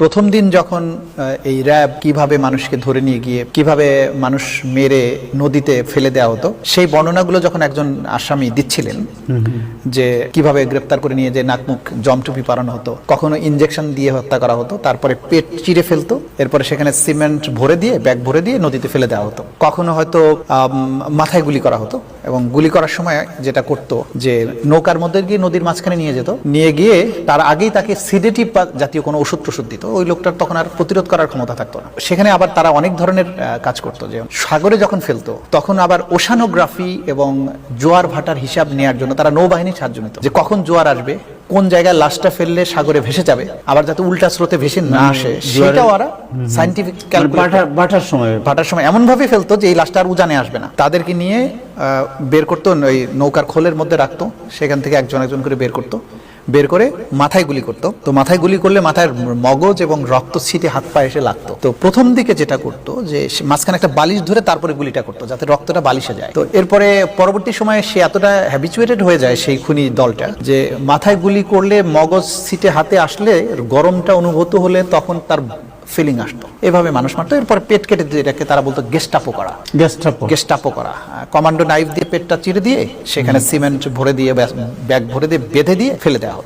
প্রথম দিন যখন এই র্যাব কীভাবে মানুষকে ধরে নিয়ে গিয়ে কীভাবে মানুষ মেরে নদীতে ফেলে দেওয়া হতো সেই বর্ণনাগুলো যখন একজন আসামি দিচ্ছিলেন যে কীভাবে গ্রেপ্তার করে নিয়ে যে নাকমুখ জমটুপি পারানো হতো কখনো ইনজেকশন দিয়ে হত্যা করা হতো তারপরে পেট চিরে ফেলতো এরপরে সেখানে সিমেন্ট ভরে দিয়ে ব্যাগ ভরে দিয়ে নদীতে ফেলে দেওয়া হতো। কখনো হয়তো মাথায় গুলি করা হতো এবং গুলি করার সময় যেটা করতো যে নৌকার মধ্যে গিয়ে নদীর মাঝখানে নিয়ে যেত। নিয়ে গিয়ে তার আগেই তাকে সিডেটিভ বা জাতীয় কোনো ওষুধ টষুধ দিত। ওই লোকটার তখন আর প্রতিরোধ করার ক্ষমতা থাকতো না। সেখানে আবার তারা অনেক ধরনের কাজ করতো যে সাগরে যখন ফেলতো, তখন আবার ওশানোগ্রাফি এবং জোয়ার ভাটার হিসাব নেওয়ার জন্য তারা নৌবাহিনীর সাহায্য নিত। যে কখন জোয়ার আসবে কোন জায়গায় লাশটা ফেললে সাগরে ভেসে যাবে? আবার যাতে উল্টা স্রোতে ভেসে না আসে সেটাও ওরা সাইন্টিফিক বাটার সময়। ভাটার সময়। এমন ভাবে ফেলতো যে এই লাশটা আর উজানে আসবে না। তাদেরকে নিয়ে আহ, বের করতো ওই নৌকার খোলের মধ্যে রাখতো। সেখান থেকে একজন একজন করে বের করতো। বের করে মাথায় গুলি করতো। তো মাথায় গুলি করলে মাথায় মগজ এবং রক্ত ছিটে হাত পায়ে এসে লাগতো। তো প্রথম দিকে যেটা করতো যে মাঝখানে একটা বালিশ ধরে তারপরে গুলিটা করতো যাতে রক্তটা বালিশে যায়। তো এরপরে পরবর্তী সময়ে সে এতটা হ্যাবিচুয়েটেড হয়ে যায় সেই খুনি দলটা যে মাথায় গুলি করলে মগজ ছিটে হাতে আসলে গরমটা অনুভূত হলে তখন তার ফিলিং আসতো। এভাবে মানুষ মারতো। এরপর পেট কেটে দিয়ে এটাকে তারা বলতো গেস্টাপো করা। গেস্টাপো গেস্টাপো করা। কমান্ডো নাইফ দিয়ে পেটটা চিরে দিয়ে সেখানে সিমেন্ট ভরে দিয়ে ব্যাগ ভরে দিয়ে বেঁধে দিয়ে ফেলে দেওয়া হতো।